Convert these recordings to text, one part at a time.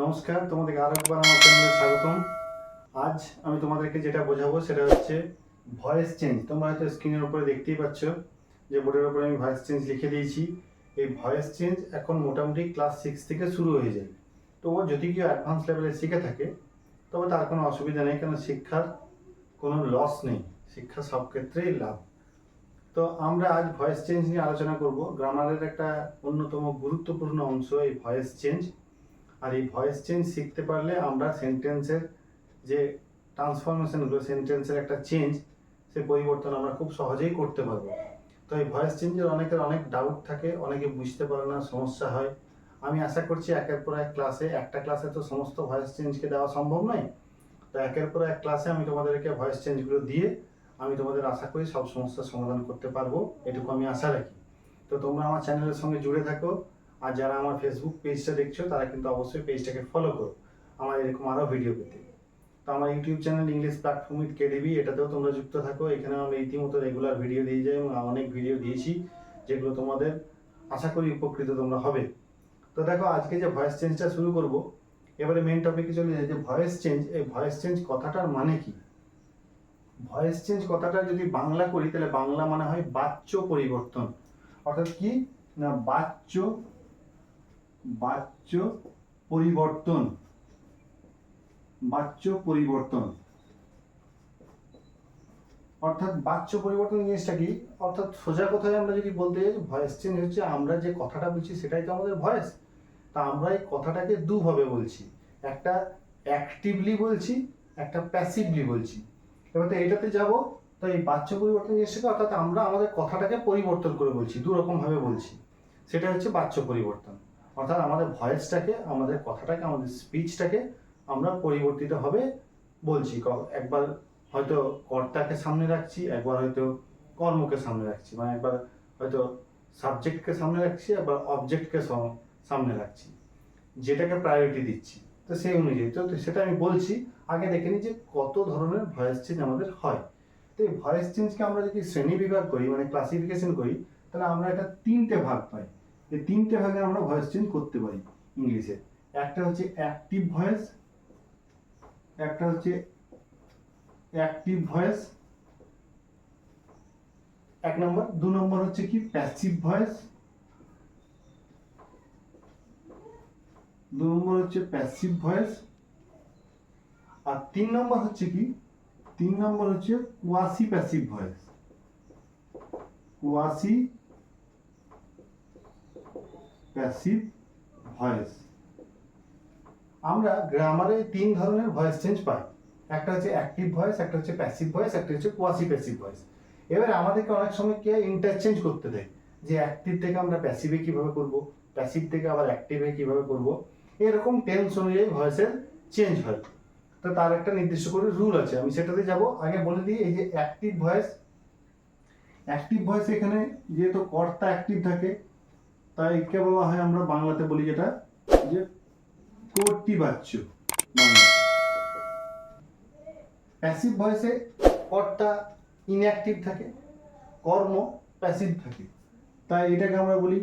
নমস্কার তোমাদেরকে আরও একবার আমার চ্যানেলে স্বাগতম। আজ আমি তোমাদেরকে যেটা বোঝাবো সেটা হচ্ছে ভয়েস চেঞ্জ তোমরা হয়তো স্ক্রিনের উপরে দেখতেই পাচ্ছ যে বোর্ডের উপরে আমি ভয়েস চেঞ্জ লিখে দিয়েছি। এই ভয়েস চেঞ্জ এখন মোটামুটি ক্লাস সিক্স থেকে শুরু হয়ে যায়। তো ও যদি কেউ অ্যাডভান্স লেভেলে শিখে থাকে, তবে তার কোনো অসুবিধা নেই, কেন শিক্ষার কোনো লস নেই। শিক্ষা সব ক্ষেত্রেই লাভ। তো আমরা আজ ভয়েস চেঞ্জ নিয়ে আলোচনা করব। গ্রামারের একটা অন্যতম গুরুত্বপূর্ণ অংশ এই ভয়েস চেঞ্জ আর এই ভয়েস চেঞ্জ শিখতে পারলে আমরা সেন্টেন্সের যে ট্রান্সফরমেশনগুলো সেন্টেন্সের একটা চেঞ্জ সে পরিবর্তন আমরা খুব সহজেই করতে পারব। তো এই ভয়েস চেঞ্জের অনেকের অনেক ডাউট থাকে, অনেকে বুঝতে পারে না, সমস্যা হয়। আমি আশা করছি একের পর এক ক্লাসে একটা ক্লাসে তো সমস্ত ভয়েস চেঞ্জকে দেওয়া সম্ভব নয়। তো একের পর এক ক্লাসে আমি তোমাদেরকে ভয়েস চেঞ্জগুলো দিয়ে আমি তোমাদের আশা করি সব সমস্যার সমাধান করতে পারব। এটুকু আমি আশা রাখি। তো তোমরা আমার চ্যানেলের সঙ্গে জুড়ে থাকো। আর যারা আমার ফেসবুক পেজটা দেখছ, তারা কিন্তু অবশ্যই পেজটাকে ফলো করো। আমার এরকম আরও ভিডিও পেতে। তো আমার YouTube channel English platform with KDB এটাতেও তোমরা যুক্ত থাকো। এখানে আমি ইতিমধ্যে রেগুলার ভিডিও দিয়ে যাই এবং অনেক ভিডিও দিয়েছি, যেগুলো তোমাদের আশা করি উপকৃত তোমরা হবে। তো দেখো, আজকে যে ভয়েস চেঞ্জটা শুরু করব, এবারে মেন টপিকে চলে যাই যে ভয়েস চেঞ্জ এই ভয়েস চেঞ্জ কথাটার মানে কি? ভয়েস চেঞ্জ কথাটা যদি বাংলা করি, তাহলে বাংলা মানে হয় বাচ্য পরিবর্তন। অর্থাৎ কি? না, বাচ্য বাচ্য পরিবর্তন। বাচ্য পরিবর্তন। অর্থাৎ বাচ্য পরিবর্তন জিনিসটা কি? অর্থাৎ সোজা কথায় আমরা যদি বলতে যাই ভয়েস চেঞ্জ হচ্ছে, আমরা যে কথাটা বলছি সেটাই তো আমাদের ভয়েস তা আমরা এই কথাটাকে দুভাবে বলছি। একটা অ্যাক্টিভলি বলছি, একটা প্যাসিভলি বলছি। এবার তো এটাতে যাব। তো এই বাচ্য পরিবর্তন জিনিসটাকে অর্থাৎ আমরা আমাদের কথাটাকে পরিবর্তন করে বলছি দু রকম ভাবে বলছি। সেটা হচ্ছে বাচ্য পরিবর্তন। অর্থাৎ আমাদের ভয়েসটাকে, আমাদের কথাটাকে, আমাদের স্পিচটাকে আমরা পরিবর্তিতভাবে বলছি। একবার হয়তো কর্তাকে সামনে রাখছি, একবার হয়তো কর্মকে সামনে রাখছি। মানে একবার হয়তো সাবজেক্টকে সামনে রাখছি, একবার অবজেক্টকে সামনে রাখছি। যেটাকে প্রায়োরিটি দিচ্ছি। তো সেই অনুযায়ী। তো সেটা আমি বলছি। আগে দেখে নিই যে কত ধরনের ভয়েস চেঞ্জ আমাদের হয়। তো এই ভয়েস চেঞ্জকে আমরা যদি শ্রেণি বিভাগ করি মানে ক্লাসিফিকেশন করি, তাহলে আমরা এটা তিনটে ভাগ পাই। এই তিনটে ভাগে আমরা ভয়েস চেঞ্জ করতে পারি ইংলিশে। একটা হচ্ছে অ্যাক্টিভ ভয়েস একটা হচ্ছে অ্যাক্টিভ ভয়েস এক নম্বর, দু নম্বর হচ্ছে কি প্যাসিভ ভয়েস দু নম্বর হচ্ছে প্যাসিভ ভয়েস আর তিন নম্বর হচ্ছে কি, তিন নম্বর হচ্ছে quasi passive voice quasi passive voice. আমরা গ্রামারে তিন ধরনের ভয়েস চেঞ্জ পাই। একটা হচ্ছে অ্যাক্টিভ ভয়েস, একটা হচ্ছে প্যাসিভ ভয়েস, একটা হচ্ছে কোয়াসি প্যাসিভ ভয়েস। এবার আমাদেরকে অনেক সময় কে ইন্টারচেঞ্জ করতে দেয়, যে অ্যাক্টিভ থেকে আমরা প্যাসিভে কীভাবে করব প্যাসিভ থেকে আবার অ্যাক্টিভে কীভাবে করব। এরকম টেন্স অনুযায়ী ভয়েসের চেঞ্জ হয়। তো তার একটা নির্দিষ্ট করে রুল আছে। আমি সেটাতে যাব। আগে বলে দিই, এই যে অ্যাক্টিভ ভয়েস অ্যাক্টিভ ভয়েস এখানে যেহেতু কর্তা অ্যাক্টিভ থাকে তাই কে বলা হয় আমরা বাংলাতে বলি যেটা? যে কর্তৃবাচ্য বাংলাতে। প্যাসিভ ভয়েসে কর্তা ইনঅ্যাক্টিভ থাকে, কর্ম প্যাসিভ থাকে। তাই এটাকে আমরা বলি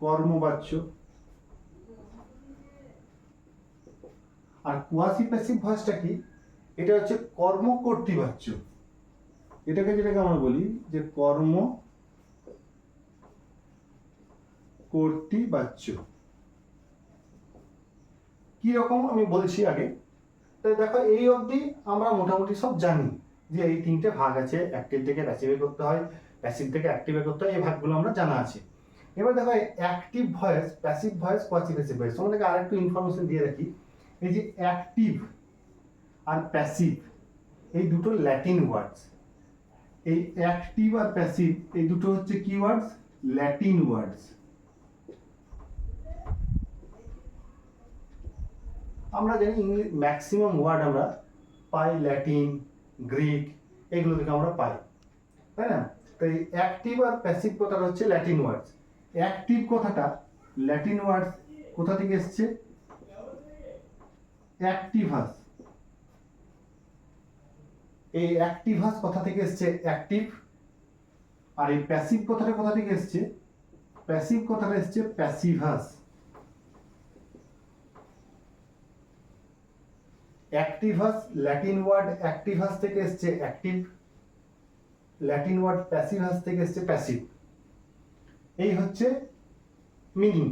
কর্মবাচ্য আর কোয়াসি প্যাসিভ ভয়েসটা কি? এটা হচ্ছে কর্ম কর্তৃবাচ্য এটাকে যেটাকে আমরা বলি যে কর্ম কর্তৃবাচ্য কি রকম আমি বলছি আগে? তো দেখো, এই অবধি আমরা মোটামুটি সব জানি যে এই তিনটে ভাগ আছে অ্যাক্টিভ থেকে প্যাসিভে করতে হয় প্যাসিভ থেকে অ্যাক্টিভে করতে হয়, এই ভাগগুলো আমরা জানা আছে। এবার দেখো active voice passive voice passive voice তোমাদেরকে আরেকটু ইনফরমেশন দিয়ে রাখি। এই যে অ্যাক্টিভ আর প্যাসিভ এই দুটো ল্যাটিন ওয়ার্ডস এই অ্যাক্টিভ আর প্যাসিভ এই দুটো হচ্ছে কি ওয়ার্ডস ল্যাটিন ওয়ার্ডস আমরা জানি ইংলিশ ম্যাক্সিমাম ওয়ার্ড আমরা পাই ল্যাটিন, গ্রিক, এগুলো থেকে আমরা পাই। তাই না? তো এই অ্যাক্টিভ আর প্যাসিভ কথাটা হচ্ছে ল্যাটিন ওয়ার্ডস অ্যাক্টিভ কথাটা ল্যাটিন ওয়ার্ডস কোথা থেকে এসছে? অ্যাক্টিভাস এই অ্যাক্টিভাস কথা থেকে এসছে? অ্যাক্টিভ আর এই প্যাসিভ কথাটা কোথা থেকে এসছে? প্যাসিভ কথাটা এসছে প্যাসিভাস অ্যাক্টিভাস ল্যাটিন ওয়ার্ড অ্যাক্টিভাস থেকে এসছে অ্যাক্টিভ ল্যাটিন ওয়ার্ড প্যাসিভাস থেকে এসছে প্যাসিভ এই হচ্ছে মিনিং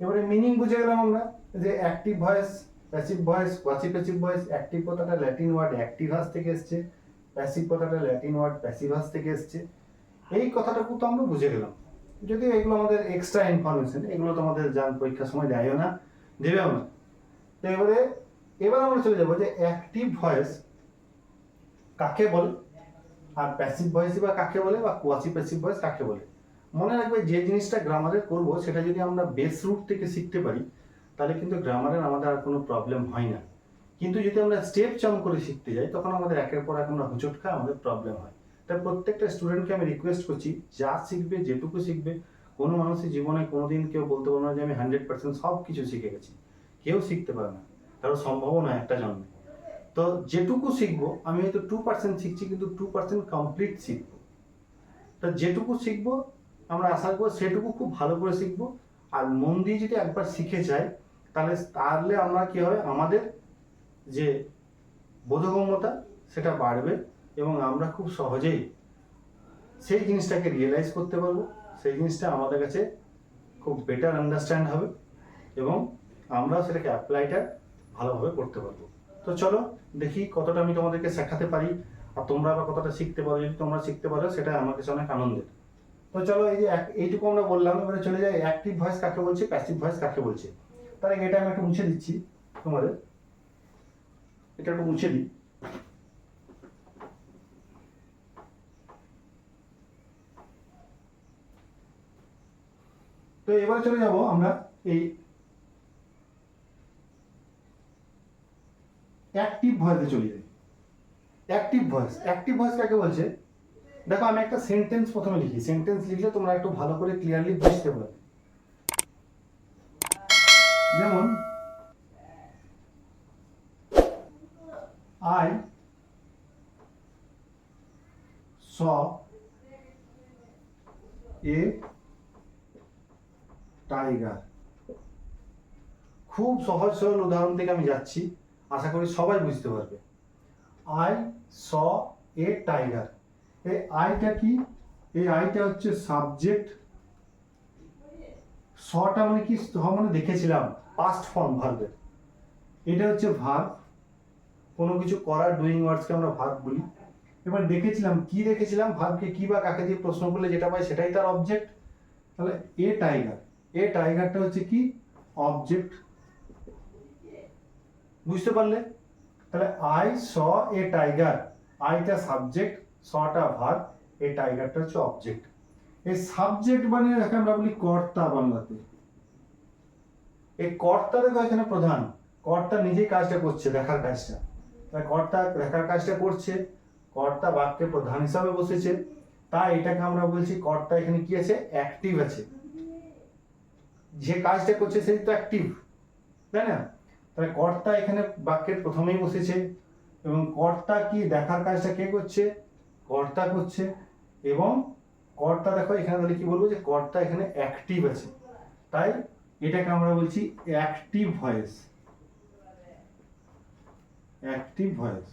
এবারে মিনিং বুঝে গেলাম আমরা যে active voice passive voice quasi passive voice active কথাটা ল্যাটিন ওয়ার্ড অ্যাক্টিভাস থেকে এসছে প্যাসিভ কথাটা ল্যাটিন ওয়ার্ড প্যাসিভাস থেকে এসছে। এই কথাটুকু তো আমরা বুঝে গেলাম। যদিও এগুলো আমাদের এক্সট্রা ইনফরমেশন এগুলো তো আমাদের যান পরীক্ষার সময় দেয়ও না, দেবেও না। তো এবারে এবার আমরা চলে যাব যে অ্যাক্টিভ ভয়েস কাকে বলে? আর প্যাসিভ ভয়েস বা কাকে বলে? বা কোয়াসি প্যাসিভ ভয়েস কাকে বলে? মনে রাখবে যে জিনিসটা গ্রামারের করব, সেটা যদি আমরা বেস রুট থেকে শিখতে পারি, তাহলে কিন্তু গ্রামারের আমাদের আর কোনো প্রবলেম হয় না। কিন্তু যদি আমরা স্টেপ চাম করে শিখতে যাই, তখন আমাদের একের পর এক আমরা হুচট আমাদের প্রবলেম হয়। তাই প্রত্যেকটা স্টুডেন্টকে আমি রিকোয়েস্ট করছি, যা শিখবে, যেটুকু শিখবে, কোনো মানুষের জীবনে কোনোদিন কেউ বলতে পারবে না যে আমি হান্ড্রেড পার্সেন্ট সব কিছু শিখে গেছি। কেউ শিখতে পারে না। কারও সম্ভবও নয় একটা জন্মে। তো যেটুকু শিখব, আমি হয়তো টু পার্সেন্ট শিখছি, কিন্তু টু পার্সেন্ট কমপ্লিট শিখব। তো যেটুকু শিখব, আমরা আশা করব সেটুকু খুব ভালো করে শিখব। আর মন দিয়ে যদি একবার শিখে যাই, তাহলে তাহলে আমরা কি হবে? আমাদের যে বোধগম্যতা, সেটা বাড়বে এবং আমরা খুব সহজেই সেই জিনিসটাকে রিয়েলাইজ করতে পারব। সেই জিনিসটা আমাদের কাছে খুব বেটার আন্ডারস্ট্যান্ড হবে এবং আমরাও সেটাকে অ্যাপ্লাইটা ভালোভাবে করতে পারব। তো চলো, দেখি কতটা আমি তোমাদেরকে শেখাতে পারি, আর তোমরা আবার কতটা শিখতে পারো, যদি তোমরা শিখতে পারো, সেটা আমার কাছে অনেক আনন্দের। তো চলো, এই যে এইটুকু আমরা বললাম, এবারে চলে যাই অ্যাক্টিভ ভয়েস কাকে বলছে প্যাসিভ ভয়েস কাকে বলছে? তার আগে এটা আমি একটু মুছে দিচ্ছি তোমাদের। এটা একটু মুছে দিই। তো এবারে চলে যাব আমরা এই অ্যাক্টিভ ভয়েসে চলে যাই অ্যাক্টিভ ভয়েস অ্যাক্টিভ ভয়েস কাকে বলছে? দেখো, আমি একটা সেন্টেন্স প্রথমে লিখি। সেন্টেন্স লিখলে তোমরা একটু ভালো করে ক্লিয়ারলি বুঝতে পারবে। যেমন আই স এ টাইগার খুব সহজ সরল উদাহরণ থেকে আমি যাচ্ছি। আশা করি সবাই বুঝতে পারবে। I saw a tiger. এই আইটা কি? এই আইটা হচ্ছে সাবজেক্ট। সটা মানে কি? মানে দেখেছিলাম পাস্ট ফর্ম ভার্বের এটা হচ্ছে ভার্ব কোনো কিছু করার ডুইং ওয়ার্ডসকে আমরা ভার্ব বলি। এবার দেখেছিলাম, কি দেখেছিলাম? ভার্বকে কি বা কাকে দিয়ে প্রশ্ন করলে যেটা পাই সেটাই তার অবজেক্ট তাহলে এ টাইগার। এ টাইগারটা হচ্ছে কি? অবজেক্ট বুঝতে পারলে? তাহলে আই স এ টাইগার আইটা সাবজেক্ট সটা ভার্ব এ টাইগারটা হচ্ছে অবজেক্ট এই সাবজেক্ট বানিয়ে রাখে আমরা বলি কর্তা বাংলাতে। এই কর্তা দেখো এখানে প্রধান। কর্তা নিজেই কাজটা করছে, দেখার কাজটা। তাই কর্তা দেখার কাজটা করছে, কর্তা বাক্যে প্রধান হিসাবে বসেছে। তাই এটাকে আমরা বলছি কর্তা, এখানে কি আছে? অ্যাক্টিভ আছে। যে কাজটা করছে সেই তো অ্যাক্টিভ তাই না? তাহলে কর্তা এখানে বাক্যের প্রথমেই বসেছে। এবং কর্তা কি দেখার কাজটা কে করছে? কর্তা করছে। এবং কর্তা দেখো এখানে তাহলে কি বলব যে কর্তা এখানে অ্যাক্টিভ আছে। তাই এটাকে আমরা বলছি active voice active voice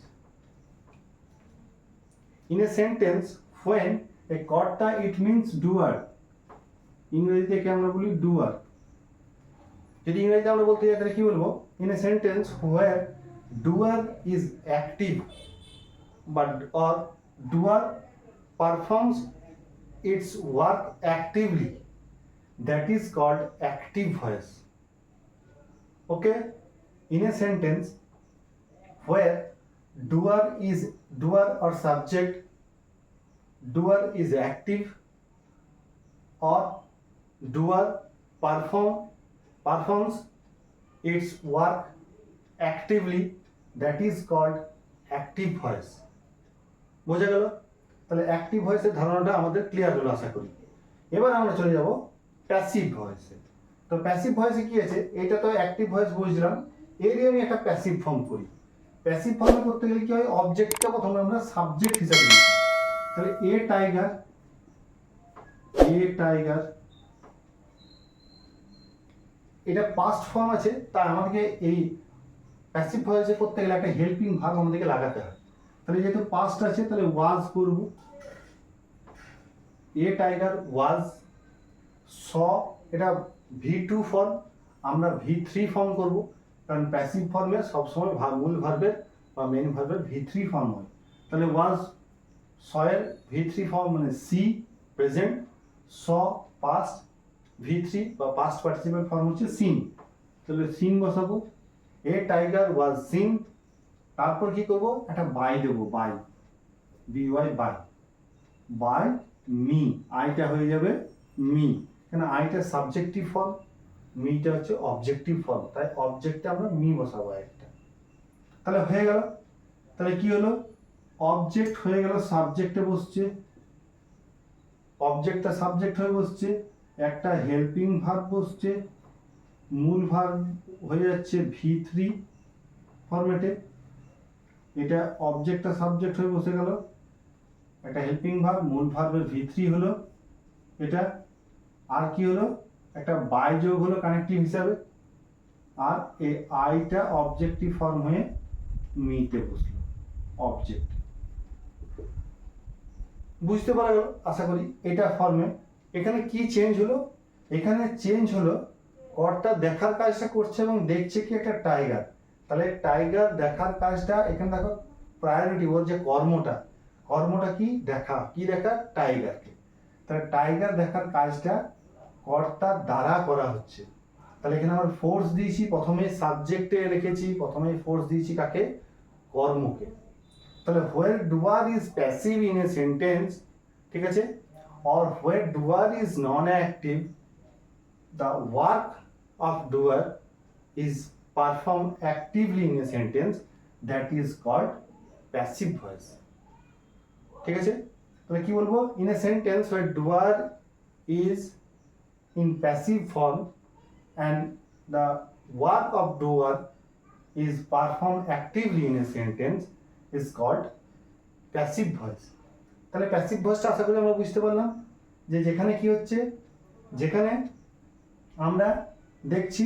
in a sentence when a কর্তা ইট মিনস ডুয়ার ইংরেজিতে একে আমরা বলি ডুয়ার যদি ইংরেজিতে আমরা বলতে যাই তাহলে কি বলব? in a sentence where doer is active but or doer performs its work actively. That is called active voice. Okay? In a sentence where doer is doer or subject doer is active or doer perform performs its work actively, that is called active voice. বোঝা গেল? তাহলে active ভয়েসের ধারণাটা আমাদের clear হলো আশা করি। এবার আমরা চলে যাব প্যাসিভ ভয়েসে তো প্যাসিভ ভয়েসে কি আছে? এটা তো অ্যাক্টিভ ভয়েস বুঝলাম। এরই আমি একটা প্যাসিভ ফর্ম করি। প্যাসিভ ফর্ম করতে গেলে কি হয়? অবজেক্টটা প্রথমে আমরা সাবজেক্ট হিসাবে তাহলে এ টাইগার এ টাইগার এটা পাস্ট ফর্ম আছে, তাই আমাদেরকে এই প্যাসিভ ভয়েসে করতে গেলে একটা হেল্পিং ভাব আমাদেরকে লাগাতে হয়। তাহলে যেহেতু পাস্ট আছে, তাহলে ওয়াজ করব। এ টাইগার ওয়াজ স এটা ভি টু ফর্ম আমরা ভি থ্রি ফর্ম করব। কারণ প্যাসিভ ফর্মে সবসময় ভাগ মূল ভার্বের বা মেন ভার্বের ভি থ্রি ফর্ম হয়। তাহলে ওয়াজ সয়ের ভি থ্রি ফর্ম মানে see present saw past V three বা পাস্ট পার্টিসিপেল ফর্ম হচ্ছে সিন তাহলে সিন বসাবো। এ টাইগার ওয়াজ সিন তারপর কি করব? একটা বাই দেবো, by. B Y by. By me. আইটা হয়ে যাবে মি। কেন? আইটা সাবজেক্টিভ ফর্ম মিটা হচ্ছে অবজেক্টিভ ফর্ম তাই অবজেক্টে আমরা মি বসাবো একটা। তাহলে হয়ে গেল। তাহলে কি হলো? অবজেক্ট হয়ে গেল সাবজেক্টে বসছে। অবজেক্টটা সাবজেক্ট হয়ে বসছে। একটা হেল্পিং ভার্ব বসছে, মূল ভার্ব হয়ে যাচ্ছে ভি থ্রি ফরম্যাটে এটা অবজেক্টটা সাবজেক্ট হয়ে বসে গেল। একটা হেল্পিং ভার্ব মূল ভার্বের ভি থ্রি হলো। এটা আর কি হলো? একটা বাই যোগ হলো কানেক্টিভ হিসাবে। আর এই আইটা অবজেক্টিভ ফর্ম হয়ে মিতে বসল। অবজেক্ট বুঝতে পারা গেল? আশা করি এটা ফর্মে এখানে কি চেঞ্জ হলো? এখানে চেঞ্জ হলো, কর্তা দেখার কাজটা করছে এবং দেখছে কি একটা টাইগার তাহলে টাইগার দেখার কাজটা, এখানে দেখো প্রায়োরিটি ওর যে কর্মটা কর্মটা কি? দেখা। কি দেখা? টাইগারকে তাহলে টাইগার দেখার কাজটা কর্তার দ্বারা করা হচ্ছে। তাহলে এখানে আমরা ফোর্স দিয়েছি, প্রথমে সাবজেক্টে রেখেছি, প্রথমে ফোর্স দিয়েছি কাকে? কর্মকে। তাহলে where doer is passive in a sentence ঠিক আছে? Where doer is non active the work of doer is performed actively in a sentence that is called passive voice ঠিক আছে তাহলে কি বলব in a sentence where doer is in passive form and the work of doer is performed actively in a sentence is called passive voice তাহলে passive ভয়েসটা আশা করি আমরা বুঝতে পারলাম যে যেখানে কি হচ্ছে, যেখানে আমরা দেখছি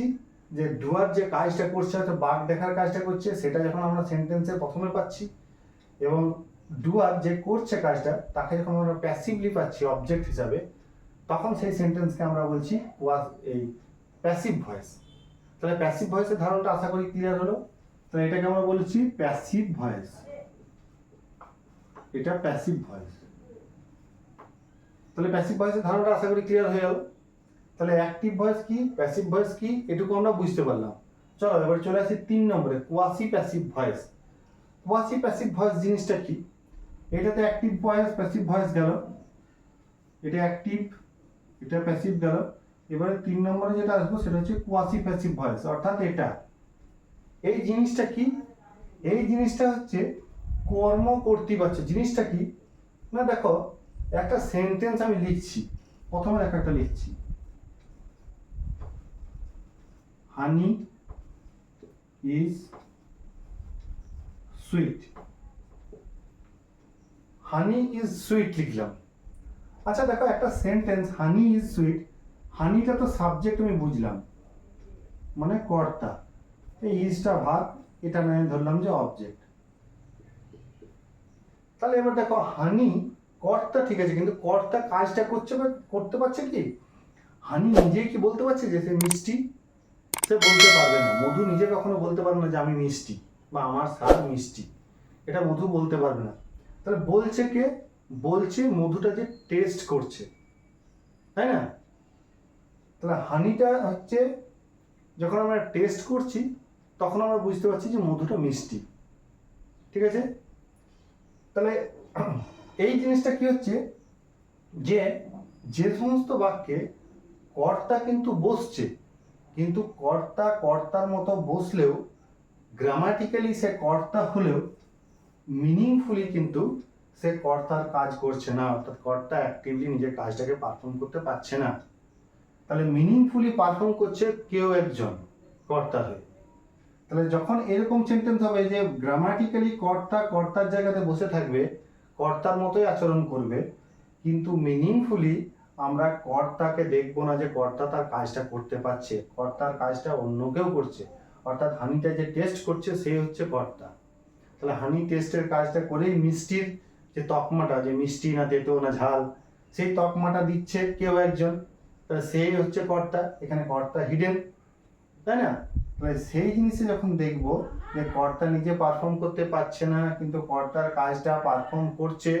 যে ডুয়ার যে কাজটা করছে হয়তো বাঘ দেখার কাজটা করছে, সেটা যখন আমরা সেন্টেন্সের প্রথমে পাচ্ছি এবং ডুয়ার যে করছে কাজটা, তাকে যখন আমরা প্যাসিভলি পাচ্ছি অবজেক্ট হিসাবে, তখন সেই সেন্টেন্সকে আমরা বলছি ওয়াজ এই প্যাসিভ ভয়েস তাহলে প্যাসিভ ভয়েসের ধারণটা আশা করি ক্লিয়ার হলো। তাহলে এটাকে আমরা বলছি প্যাসিভ ভয়েস এটা প্যাসিভ ভয়েস তাহলে প্যাসিভ ভয়েসের ধারণাটা আশা করি ক্লিয়ার হয়ে গেল। তাহলে অ্যাক্টিভ ভয়েস কি প্যাসিভ ভয়েস কি, এটুকু আমরা বুঝতে পারলাম। চলো, এবার চলে আসি তিন নম্বরে quasi passive voice quasi passive voice জিনিসটা কি? এটাতে অ্যাক্টিভ ভয়েস প্যাসিভ ভয়েস গেল। এটা অ্যাক্টিভ এটা প্যাসিভ গেল। এবারে তিন নম্বরে যেটা আসব, সেটা হচ্ছে কোয়াসি প্যাসিভ ভয়েস অর্থাৎ এটা। এই জিনিসটা কি? এই জিনিসটা হচ্ছে কর্ম কর্তৃপক্ষ। জিনিসটা কি? না, দেখো একটা সেন্টেন্স আমি লিখছি। প্রথমে এক একটা লিখছি। Honey is sweet honey is sweet লিখলাম। আচ্ছা দেখো একটা সেন্টেন্স হানি ইজ সুইট হানিটা তো সাবজেক্ট আমি বুঝলাম। মানে কর্তা। এই ইজটা ভাগ, এটা আমি ধরলাম যে অবজেক্ট তাহলে এবার দেখো হানি কর্তা ঠিক আছে, কিন্তু কর্তা কাজটা করছে করতে পারছে কি? হানি নিজেই কি বলতে পারছে যে সে মিষ্টি? সে বলতে পারবে না। মধু নিজে কখনো বলতে পারবে না যে আমি মিষ্টি বা আমার স্বাদ মিষ্টি। এটা মধু বলতে পারবে না। তাহলে বলছে কে? বলছে মধুটা যে টেস্ট করছে। তাই না? তাহলে হানিটা হচ্ছে যখন আমরা টেস্ট করছি, তখন আমরা বুঝতে পারছি যে মধুটা মিষ্টি। ঠিক আছে? তাহলে এই জিনিসটা কি হচ্ছে? যে যে সমস্ত বাক্যে কর্তা কিন্তু বসছে, কিন্তু কর্তা কর্তার মতো বসলেও গ্রামাটিক্যালি সে কর্তা হলেও মিনিংফুলি কিন্তু সে কর্তার কাজ করছে না, অর্থাৎ কর্তা অ্যাক্টিভলি নিজের কাজটাকে পারফর্ম করতে পারছে না। তাহলে মিনিংফুলি পারফর্ম করছে কেউ একজন, কর্তা হয়ে। তাহলে যখন এরকম সেন্টেন্স হবে যে গ্রামাটিক্যালি কর্তা কর্তার জায়গাতে বসে থাকবে কর্তার মতোই আচরণ করবে। কিন্তু মিনিংফুলি আমরা কর্তাকে দেখব না যে কর্তা তার কাজটা করতে পারছে, কর্তার কাজটা অন্য কেউ করছে। অর্থাৎ হানিটা যে টেস্ট করছে সেই হচ্ছে কর্তা। তাহলে হানি টেস্টের কাজটা করেই মিষ্টির যে তকমাটা, যে মিষ্টি না তেতো না ঝাল, সেই তকমাটা দিচ্ছে কেউ একজন। তাহলে সেই হচ্ছে কর্তা। এখানে কর্তা হিডেন তাই না? তাহলে সেই জিনিসে যখন দেখব যে কর্তা নিজে পারফর্ম করতে পারছে না, কিন্তু কর্তার কাজটা পারফর্ম করছে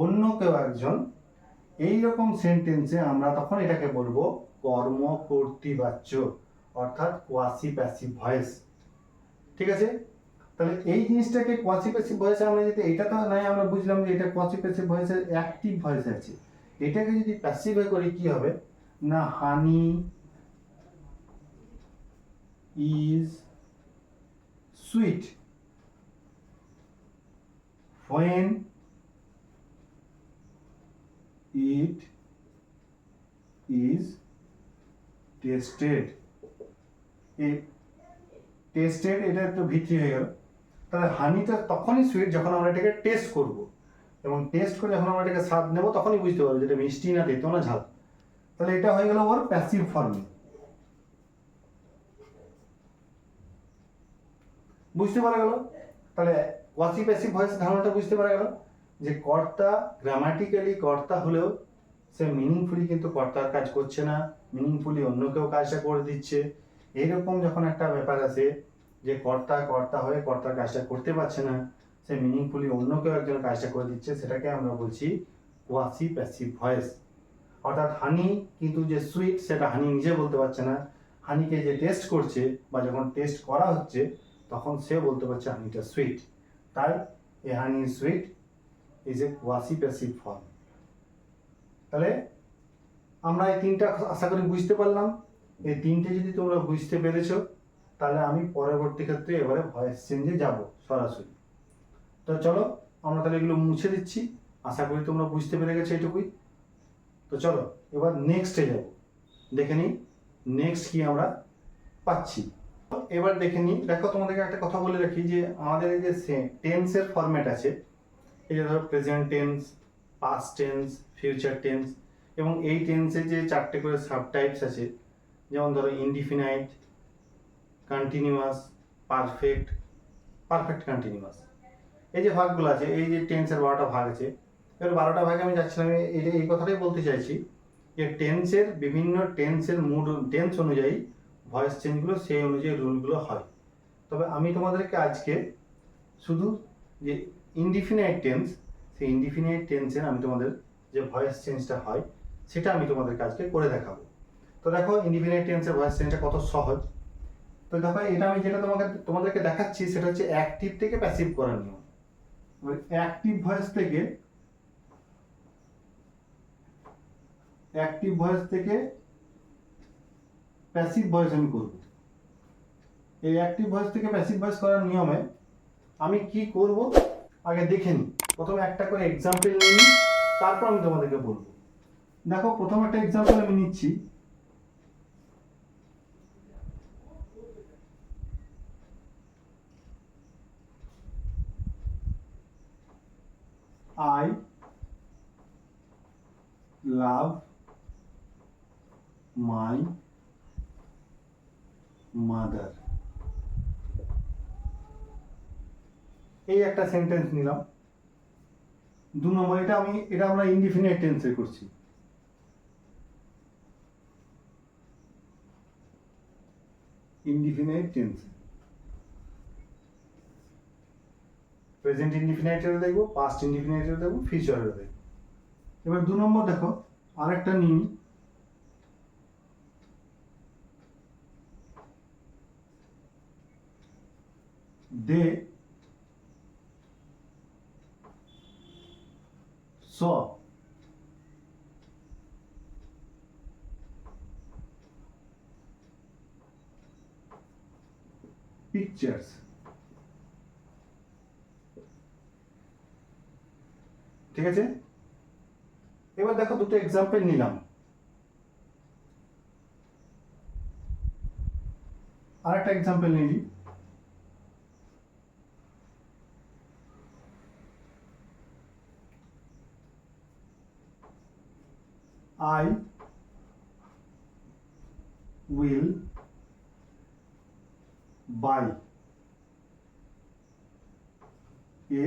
অন্য কেউ একজন এই রকম সেন্টেন্সে আমরা তখন এটাকে বলব কর্ম কর্তৃবাচ্য, অর্থাৎ কোয়াসি প্যাসিভ ভয়েস ঠিক আছে? তাহলে এই জিনিসটাকে কোয়াসি প্যাসিভ ভয়েসে আমরা যদি, এটা তো নাই আমরা বুঝলাম যে এটা কোয়াসি প্যাসিভ ভয়েসের অ্যাক্টিভ ভয়েস আছে। এটাকে যদি প্যাসিভে করি কি হবে? না, honey is sweet. When it is tasted. এই টেস্টেড এটা একটু ভিত্তি হয়ে গেল। তাহলে হানিটা তখনই সুইট যখন আমরা এটাকে টেস্ট করব। এবং টেস্ট করে যখন আমরা এটাকে স্বাদ নেব, তখনই বুঝতে পারব যে এটা মিষ্টি না তেতো না ঝাল। তাহলে এটা হয়ে গেল ওর প্যাসিভ ফর্মে বুঝতে পারা গেল? তাহলে ওয়াসি প্যাসিভ ভয়েস ধারণাটা বুঝতে পারা গেল যে কর্তা গ্রামাটিক্যালি কর্তা হলেও সে মিনিংফুলি কিন্তু কর্তার কাজ করছে না মিনিংফুলি অন্য কেউ কাজটা করে দিচ্ছে। এইরকম যখন একটা ব্যাপার আছে যে কর্তা কর্তা হয়ে কর্তার কাজটা করতে পারছে না, সে মিনিংফুলি অন্য কেউ একজন কাজটা করে দিচ্ছে, সেটাকে আমরা বলছি ওয়াসি প্যাসিভ ভয়েস। অর্থাৎ হানি কিন্তু যে সুইট সেটা হানি নিজে বলতে পারছে না। হানিকে যে টেস্ট করছে বা যখন টেস্ট করা হচ্ছে তখন সে বলতে পারছে, হানিটা সুইট তাই a honey sweet is a Wasi passive form তাহলে আমরা এই তিনটা আশা করি বুঝতে পারলাম। এই তিনটে যদি তোমরা বুঝতে পেরেছ, তাহলে আমি পরবর্তী ক্ষেত্রে এবারে ভয়েস চেঞ্জে যাব সরাসরি। তো চলো, আমরা তাহলে এগুলো মুছে দিচ্ছি। আশা করি তোমরা বুঝতে পেরে গেছো এটুকুই তো চলো, এবার নেক্সটে যাব। দেখে নিই নেক্সট কি আমরা পাচ্ছি। এবার দেখে নিই। দেখো, তোমাদেরকে একটা কথা বলে রাখি যে, আমাদের এই যে টেন্সের ফরম্যাট আছে, এই যে ধরো present tense past tense future tense এবং এই টেন্সের যে চারটে করে সাব টাইপস আছে, যেমন ধরো indefinite continuous perfect perfect continuous এই যে ভাগগুলো আছে, এই যে টেন্সের বারোটা ভাগ আছে, এবার বারোটা ভাগে আমি যাচ্ছিলাম, এই এই কথাটাই বলতে চাইছি যে টেন্সের বিভিন্ন টেন্সের মুড টেন্স অনুযায়ী ভয়েস চেঞ্জগুলো সেই অনুযায়ী রুলগুলো হয়। তবে আমি তোমাদেরকে আজকে শুধু যে ইনডিফিনাইট টেন্স সেই ইনডিফিনাইট টেন্সের আমি তোমাদের যে ভয়েস চেঞ্জটা হয়, সেটা আমি তোমাদেরকে আজকে করে দেখাবো। তো দেখো ইনডিফিনাইট টেন্সের ভয়েস চেঞ্জটা কত সহজ। তো দেখো, এটা আমি যেটা তোমাকে, তোমাদেরকে দেখাচ্ছি, সেটা হচ্ছে অ্যাক্টিভ থেকে প্যাসিভ করার নিয়ম। অ্যাক্টিভ ভয়েস থেকে অ্যাক্টিভ ভয়েস থেকে প্যাসিভ ভয়েস আমি করব। এই অ্যাক্টিভ ভয়েস থেকে প্যাসিভ ভয়েস করার নিয়মে আমি কি করব? আগে দেখে নিই। প্রথমে একটা করে এক্সাম্পল নিয়ে নিই, তারপর আমি তোমাদেরকে বলব। দেখো, প্রথম একটা এক্সাম্পল আমি নিচ্ছি। I love my mother এই একটা সেন্টেন্স নিলাম। দু নম্বর, এটা আমি, এটা আমরা ইনডিফিনিট টেন্সে করছি। ইনডিফিনিট টেন্সে প্রেজেন্ট ইনডিফিনাইটের দেখব পাস্ট ইনডিফিনাইটের দেখব ফিউচারের দেখব। এবার দু নম্বর দেখো, আরেকটা নিই দে। saw pictures ঠিক আছে? এবার দেখো দুটো এক্সাম্পল নিলাম। আর একটা এক্সাম্পল নিলি I will buy a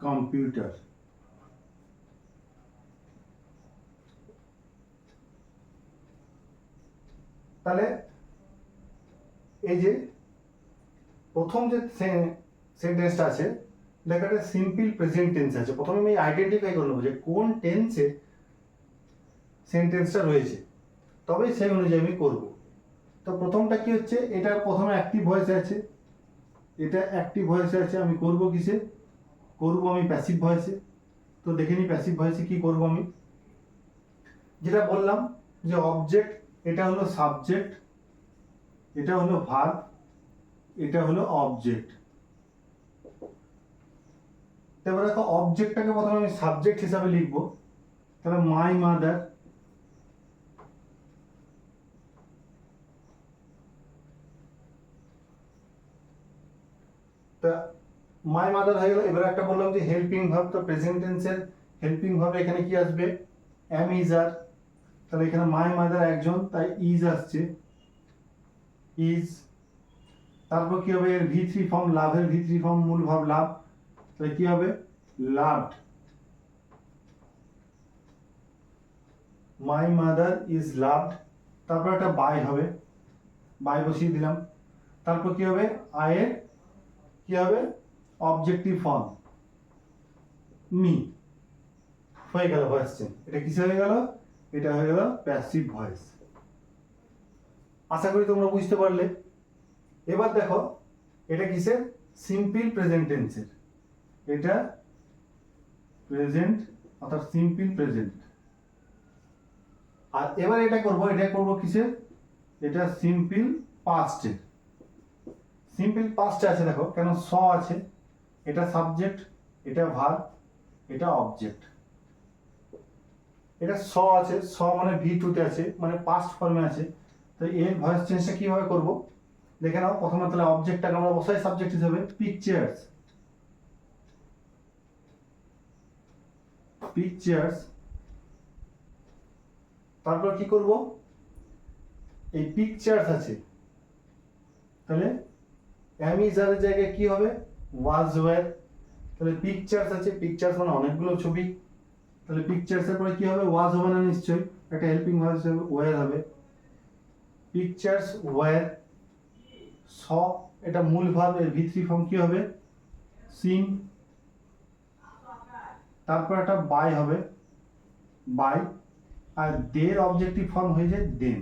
computer তাহলে এই যে প্রথম যে সেন্টেন্সটা আছে দেখো একটা সিম্পল প্রেজেন্ট টেন্স আছে। প্রথমে আমি আইডেন্টিফাই করে নেব যে কোন টেন্সে সেন্টেন্সটা রয়েছে। তবেই সেই অনুযায়ী আমি করব। তো প্রথমটা কি হচ্ছে? এটা প্রথমে অ্যাক্টিভ ভয়েসে আছে। এটা অ্যাক্টিভ ভয়েসে আছে, আমি করব কিসে? করব আমি প্যাসিভ ভয়েসে তো দেখে নিই প্যাসিভ ভয়েসে কি করব আমি? যেটা বললাম যে অবজেক্ট এটা হলো সাবজেক্ট এটা হলো ভার্ব এটা হলো অবজেক্ট এবার দেখো অবজেক্টটাকে প্রথমে আমি সাবজেক্ট হিসাবে লিখব। তাহলে মাই মাদার তা মাই মাদার হয়ে গেল। এবার একটা বললাম যে হেল্পিং ভাব, তো প্রেজেন্ট টেন্সের হেল্পিং ভাবে এখানে কি আসবে? অ্যাম ইজ আর তাহলে এখানে মাই মাদার একজন, তাই ইজ আসছে। ইজ তারপর কি হবে? এর ভি থ্রি ফর্ম লাভের ভি থ্রি ফর্ম মূল ভাব লাভ। তাহলে কি হবে? Loved my mother is loved তারপর একটা বাই হবে। বাই বসিয়ে দিলাম। তারপর কি হবে? আয়ের কি হবে? অবজেক্টিভ ফর্ম মি হয়ে গেল ভয়েস চেঞ্জ এটা কিসে হয়ে গেল? এটা হয়ে গেল প্যাসিভ ভয়েস আশা করি তোমরা বুঝতে পারলে। এবার দেখো, এটা কিসের? সিম্পল প্রেজেন্ট টেন্সের এটা প্রেজেন্ট অর্থাৎ সিম্পল প্রেজেন্ট আর এবার এটা করব এটা করব কিসে এটা সিম্পল পাস্টের সিম্পল পাস্টে আছে, দেখো, কেন স আছে? এটা সাবজেক্ট এটা ভার্ব এটা অবজেক্ট এটা স আছে, স মানে ভি টুতে আছে মানে পাস্ট ফর্মে আছে। তো এর ভয়েস চেঞ্জটা কীভাবে করব? দেখে নাও, প্রথমে তাহলে অবজেক্টটাকে আমরা বসাই সাবজেক্ট হিসেবে পিকচার্স পিকচার্স তারপর কি করব? এই পিকচার্স আছে। তাহলে অ্যামিজারের জায়গায় কি হবে? ওয়াজ ওয়্যার তাহলে পিকচার্স আছে পিকচার্স মানে অনেকগুলো ছবি। তাহলে পিকচার্সের পরে কি হবে? ওয়াজ হবে না নিশ্চয়ই? একটা হেল্পিং ভার্ব হিসেবে ওয়্যার হবে। পিকচার্স ওয়ার স এটা মূল ভাব এর ভিত্রি ফর্ম কি হবে? সিন তারপর একটা বাই হবে বাই আর দের অবজেক্টিভ ফর্ম হয়ে যায় দেন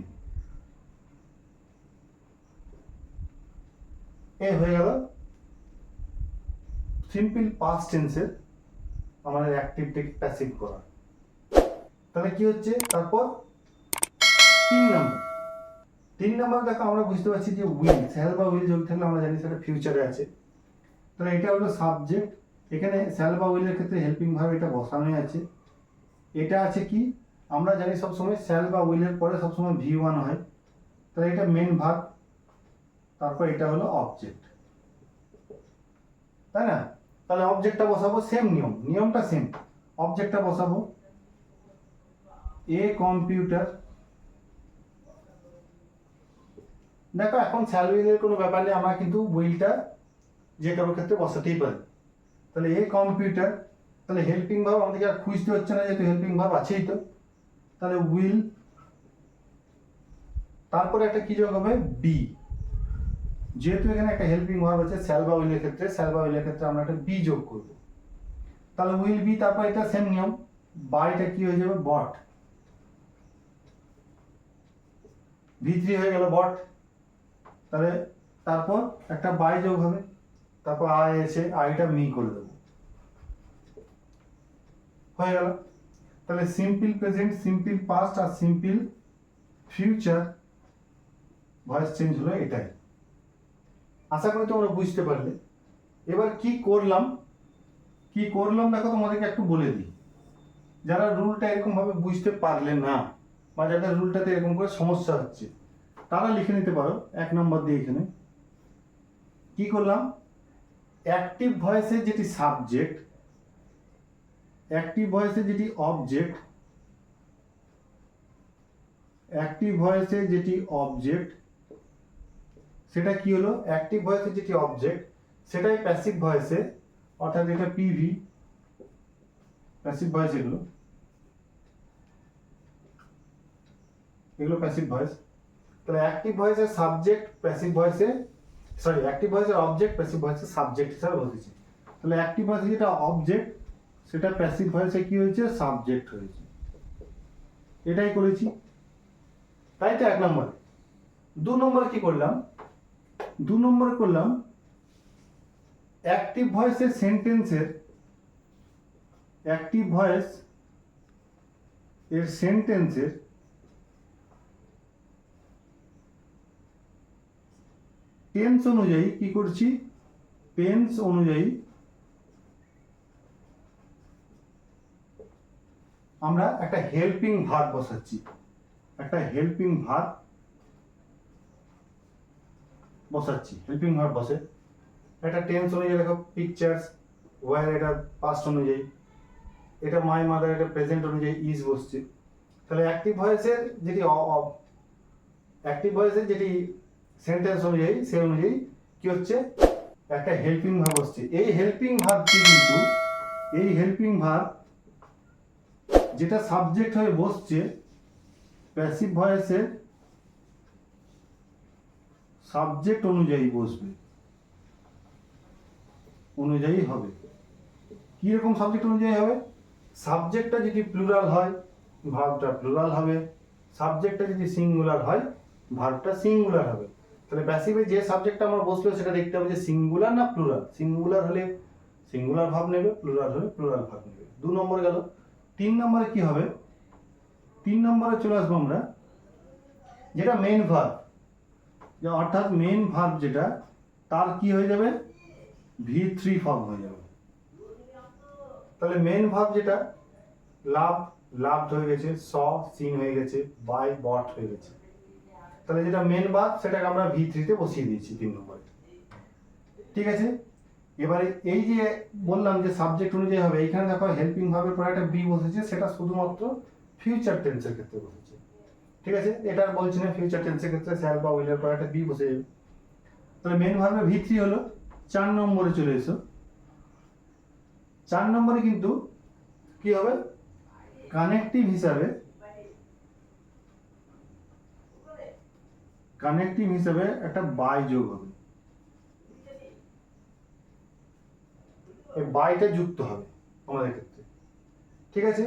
এ হয়ে গেল সিম্পল পাস্ট টেন্সের আমাদের অ্যাক্টিভ থেকে প্যাসিভ করা। তাহলে কি হচ্ছে? তারপর তিন নাম্বার তিন নাম্বার দেখো আমরা বুঝতে পারছি যে উইল স্যাল বা উইল যোগ থাকলে আমরা জানি সেটা ফিউচারে আছে। তাহলে এটা হলো সাবজেক্ট এখানে স্যাল বা উইলের ক্ষেত্রে হেল্পিং ভাবে এটা বসানোই আছে। এটা আছে কি? আমরা জানি সবসময় স্যাল বা উইলের পরে সবসময় ভি ওয়ান হয়। তাহলে এটা মেন ভাগ, তারপর এটা হলো অবজেক্ট তাই না? তাহলে অবজেক্টটা বসাবো সেম নিয়ম, নিয়মটা সেম অবজেক্টটা বসাবো এ কম্পিউটার দেখো, এখন স্যালারির কোনো ব্যাপার নেই, আমরা কিন্তু উইলটা যে কারোর ক্ষেত্রে বসাতেই পারি। তাহলে এ কম্পিউটার তাহলে হেল্পিং ভাব আমাদেরকে আর খুঁজতে হচ্ছে না যেহেতু হেল্পিং ভাব আছেই তো। তাহলে উইল তারপরে একটা কি যোগ হবে? বি যেহেতু এখানে একটা হেল্পিং ভাব আছে স্যাল বা উইলের ক্ষেত্রে স্যাল বা উইলের ক্ষেত্রে আমরা একটা বি যোগ করব। তাহলে উইল বি তারপর এটা সেম নিয়ম বাইটা কি হয়ে যাবে? বট ভি থ্রি হয়ে গেল বট তাহলে তারপর একটা বাই যোগ হবে। তারপর আয় এসে আইটা মি করে দেবো। হয়ে গেল। তাহলে সিম্পল প্রেজেন্ট সিম্পল পাস্ট আর সিম্পল ফিউচার ভয়েস চেঞ্জ হলো এটাই। আশা করি তোমরা বুঝতে পারলে। এবার কি করলাম? কি করলাম? দেখো তোমাদেরকে একটু বলে দিই। যারা রুলটা এরকম ভাবে বুঝতে পারলে না, বা যাদের রুলটাতে এরকম করে সমস্যা হচ্ছে, তারা লিখে নিতে পারো, এক নম্বর দিয়ে এখানে। কি করলাম? অ্যাক্টিভ ভয়েসের যেটি সাবজেক্ট অ্যাক্টিভ ভয়েসের যেটি অবজেক্ট অ্যাক্টিভ ভয়েসে যেটি অবজেক্ট সেটা কি হলো? অ্যাক্টিভ ভয়েসের যেটি অবজেক্ট সেটাই প্যাসিভ ভয়েসে অর্থাৎ এটা পিভি প্যাসিভ ভয়েস এগুলো। এগুলো প্যাসিভ ভয়েস তাহলে অ্যাক্টিভ ভয়েসের সাবজেক্ট প্যাসিভ ভয়েসে সরি অ্যাক্টিভ ভয়েসের অবজেক্ট প্যাসিভ ভয়েসের সাবজেক্ট হিসাবে বসেছে তাহলে অ্যাক্টিভ ভয়েসে যেটা অবজেক্ট সেটা প্যাসিভ ভয়েসে কি হয়েছে? সাবজেক্ট হয়েছে। এটাই করেছি। তাই তো এক নম্বরে। দু নম্বরে কি করলাম? দু নম্বরে করলাম অ্যাক্টিভ ভয়েসের সেন্টেন্সের অ্যাক্টিভ ভয়েস এর সেন্টেন্সের টেন্স অনুযায়ী কি করছি? টেন্স অনুযায়ী আমরা একটা হেল্পিং ভার্ব বসাচ্ছি। একটা হেল্পিং ভার্ব বসাচ্ছি। হেল্পিং ভার্ব বসে। একটা টেন্স অনুযায়ী দেখো পিকচার্স ওয়ার এটা পাস্ট অনুযায়ী। এটা মাই মাদার এটা প্রেজেন্ট অনুযায়ী ইজ বসছে। তাহলে অ্যাক্টিভ ভয়েসের যেটি অ্যাক্টিভ ভয়েসের যেটি সেন্টেন্স অনুযায়ী, সেই অনুযায়ী কি হচ্ছে? একটা হেল্পিং ভাব হচ্ছে এই হেল্পিং ভাবটি কিন্তু, এই হেল্পিং ভাব যেটা সাবজেক্ট হয়ে বসছে প্যাসিভ ভয়েসে সাবজেক্ট অনুযায়ী বসবে। অনুযায়ী হবে। কি রকম সাবজেক্ট অনুযায়ী হবে? সাবজেক্টটা যদি প্লুরাল হয় ভার্বটা প্লুরাল হবে। সাবজেক্টটা যদি সিঙ্গুলার হয় ভার্বটা সিঙ্গুলার হবে। তাহলে প্যাসিভে যে সাবজেক্টটা আমার বসল সেটা দেখতে হবে যে সিঙ্গুলার না প্লুরাল সিঙ্গুলার হলে সিঙ্গুলার ভাব নেবে প্লুরাল হলে প্লুরাল ভাব নেবে। দু নম্বর গেল। তিন নম্বরে কি হবে? তিন নম্বরে চলে আসব আমরা। যেটা মেন ভার্ব অর্থাৎ মেন ভার্ব যেটা, তার কি হয়ে যাবে? ভি থ্রি ফর্ম হয়ে যাবে। তাহলে মেন ভার্ব যেটা, লাভ লাভ হয়ে গেছে, স সিন হয়ে গেছে বাই বট হয়ে গেছে। তাহলে যেটা মেন ভার্ব সেটাকে আমরা ভি থ্রিতে বসিয়ে দিয়েছি তিন নম্বরে। ঠিক আছে? এবারে এই যে বললাম যে সাবজেক্ট অনুযায়ী হবে, এইখানে দেখো হেল্পিং ভার্বের পরে একটা বি বসেছে, সেটা শুধুমাত্র ফিউচার টেন্সের ক্ষেত্রে বসেছে। ঠিক আছে? এটা বলছি না ফিউচার টেন্সের ক্ষেত্রে স্যাল বা উইলের পরে একটা বি বসে যাবে। তাহলে মেন ভার্বে ভি থ্রি হলো, চার নম্বরে চলে এসো। চার নম্বরে কিন্তু কি হবে? কানেকটিভ হিসাবে কানেকটিভ হিসাবে একটা বাই যোগ হবে। বাইটা যুক্ত হবে আমাদের ক্ষেত্রে। ঠিক আছে?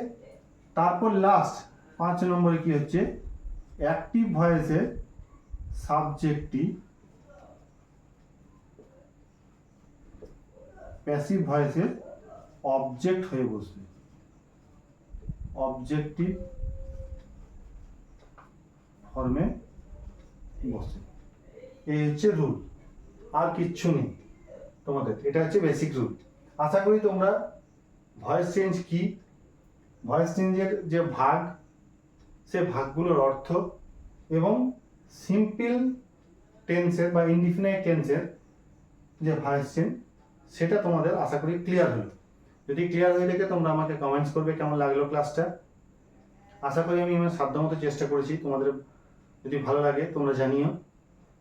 তারপর লাস্ট পাঁচ নম্বরে কি হচ্ছে? অ্যাক্টিভ ভয়েসের সাবজেক্টটি প্যাসিভ ভয়েসের অবজেক্ট হয়ে বসবে। অবজেক্টিভ ফর্মে বসে এই হচ্ছে রুল আর কিচ্ছু নেই তোমাদের। এটা হচ্ছে বেসিক রুল আশা করি তোমরা ভয়েস চেঞ্জ কি? ভয়েস চেঞ্জের যে ভাগ, সে ভাগগুলোর অর্থ এবং সিম্পল টেন্সের বা ইনডিফিনাইট টেন্সের যে ভয়েস চেঞ্জ সেটা তোমাদের আশা করি ক্লিয়ার হলো। যদি ক্লিয়ার হয়ে থাকে, তোমরা আমাকে কমেন্টস করবে কেমন লাগল ক্লাসটা আশা করি আমি আমার সাধ্যমতো চেষ্টা করেছি, তোমাদের যদি ভালো লাগে, তোমরা জানিও।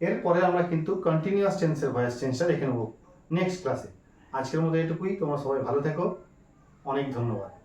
এরপরে আমরা কিন্তু কন্টিনিউয়াস টেন্সের ভয়েস চেঞ্জটা দেখে নেব নেক্সট ক্লাসে আজকের মতো এটুকুই। তোমরা সবাই ভালো থেকো। অনেক ধন্যবাদ।